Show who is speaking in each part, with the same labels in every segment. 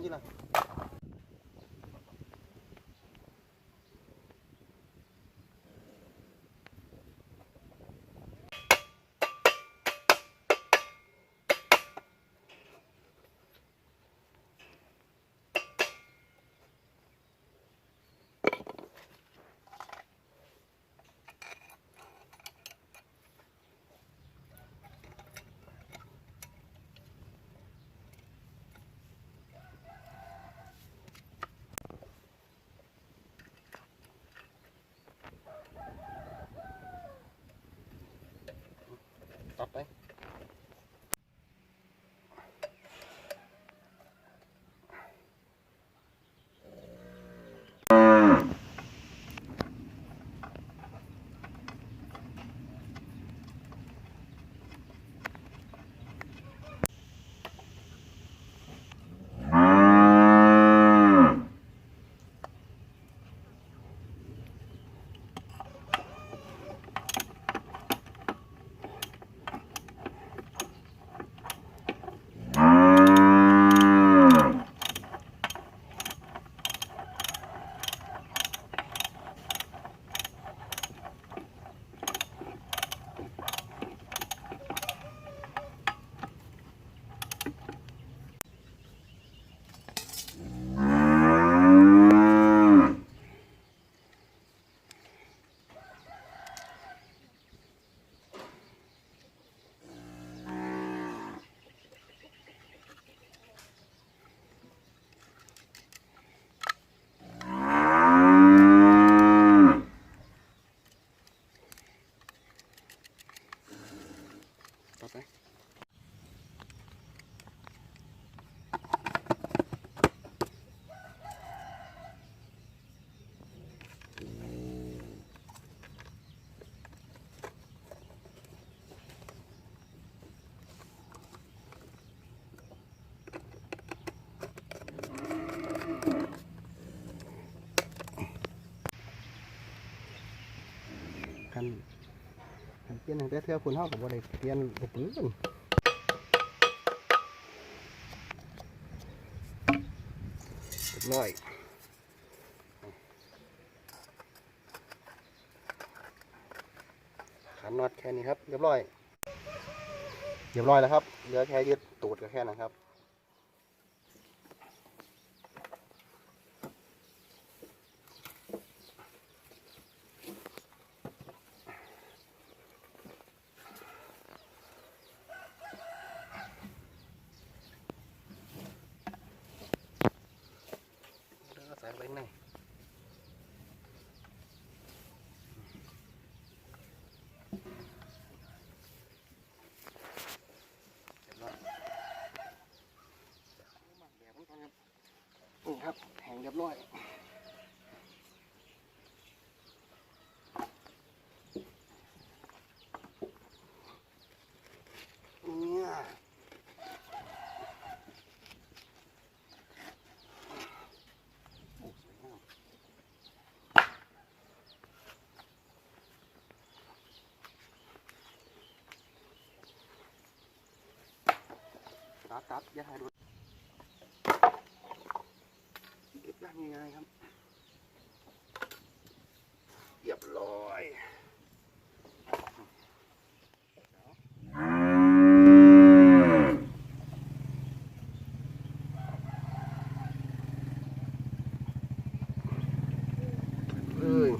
Speaker 1: 你看这 ตัดไป Tốt đấy. khăn ลี่ยนตั้งแต่เทื่อคุณเฮากับบ่ได้เปลี่ยนไปปืนเรียบร้อยขันน็อตแค่นี้ครับ เรียบร้อย เรียบร้อยแล้วครับ เหลือแค่ยึดตูดก็แค่นั้นครับ แล้วก็ใส่ไปข้างในเรียบร้อยนี่ครับแห้ง เรียบร้อยเนี่ยตัดตัดอย่าให้ดูเก็บย่า ง่ายๆครับเรียบร้อยเอ้ย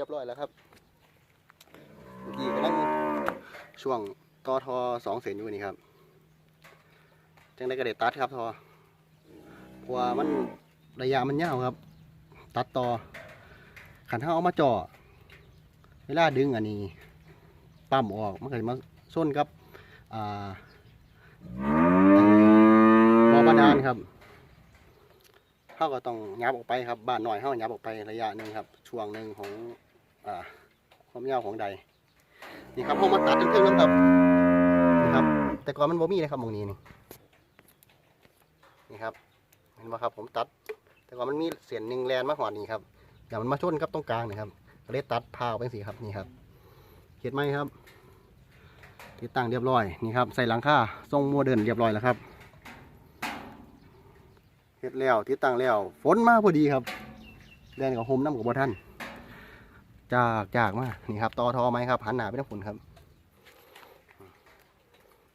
Speaker 1: รียบร้อยแล้วครับเมื่อกี้กำลังช่วงต่อทอสองเส้นอยู่นี่ครับจังได้กระเด็ดตัดครับทอเพราะว่ามันระยะมันยาวครับ ตัดต่อขันเท้าเอามาจ่อเวลาดึงอันนี้ ปั๊มออกมันก็จะมาส้นกับอ่าบอบาดาลครับเขาก็ต้องยับออกไปครับบ้านหน่อยเขายับออกไประยะหนึ่งครับ ช่วงหนึ่งของ ความยาวของใด นี่ครับเขามาตัดเพิ่มๆแล้วครับนี่ครับ แต่ก่อนมันบ่มีนะครับมองนี้นี่นี่ครับเห็นไหมครับผมตัด แต่ก่อนมันมีเสียนหนึ่งแลนมาหอดนี่ครับเดี๋ยวมันมาชนกับตรงกลางนี่ครับก็เลยตัดพาออกไปสิครับนี่ครับเห็นไหมครับ ติดตั้งเรียบร้อยนี่ครับใส่หลังคาทรงโมเดิร์นเรียบร้อยแล้วครับเฮ็ดแล้วติดตั้งแล้วฝนมาพอดีครับแดนกับโฮมน้ำกับบ่ท่าน จากจากมากนี่ครับต่อทอไหมครับหันหน้าไปทางฝนครับ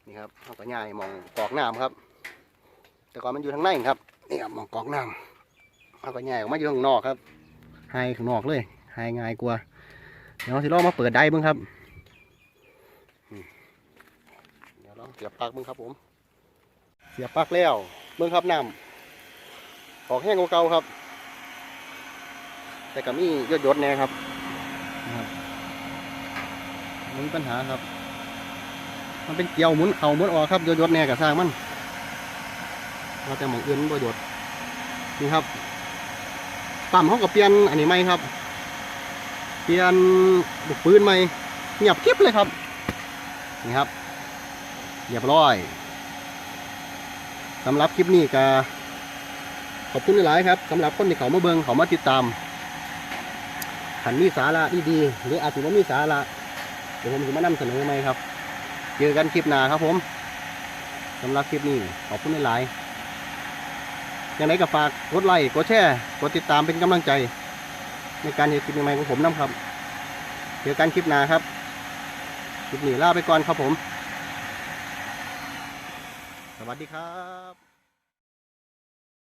Speaker 1: นี่ครับเอากระย่ายมองกอกน้ำครับ แต่ก่อนมันอยู่ทางในครับนี่ครับมองกอกน้ำเอากระย่ายออกมาอยู่ข้างนอกครับให้ข้างนอกเลยให้ง่ายกว่าเดี๋ยวสิลองมาเปิดได้บ้างครับเดี๋ยวลองเสียบปลั๊กบ้างครับผม เสียบปลั๊กแล้วเบื้องครับน้ำออกแห้งกว่าเก่าครับ แต่ก็มียดยดแน่ครับ นะครับมันมีปัญหาครับ มันเป็นเกลียวหมุนเข่าหมุนออกครับยดยดแน่กับสร้างมันเราจะหมองเอื่นประโยชน์นี่ครับปั๊มเขาก็เปลี่ยนอันนี้ไหมครับ เปลี่ยนลูกปืนใหม่เงียบกริบเลยครับนี่ครับเรียบร้อยสำหรับคลิปนี้ก็ขอบคุณหลายๆครับสำหรับคนที่เขามาเบิงเขามาติดตาม ขันมีสาระดีๆหรืออาจจะว่ามีสาระเดี๋ยวผมจะมานำเสนอไหมครับ เจอกันคลิปหน้าครับผมสำหรับคลิปนี้ขอบคุณหลายๆอย่างไรก็ฝากกดไลค์กดแชร์กดติดตามเป็นกำลังใจ ในการเห็นคลิปใหม่ของผมนะครับเจอกันคลิปหน้าครับคลิปนี้ลาไปก่อนครับผม สวัสดีครับ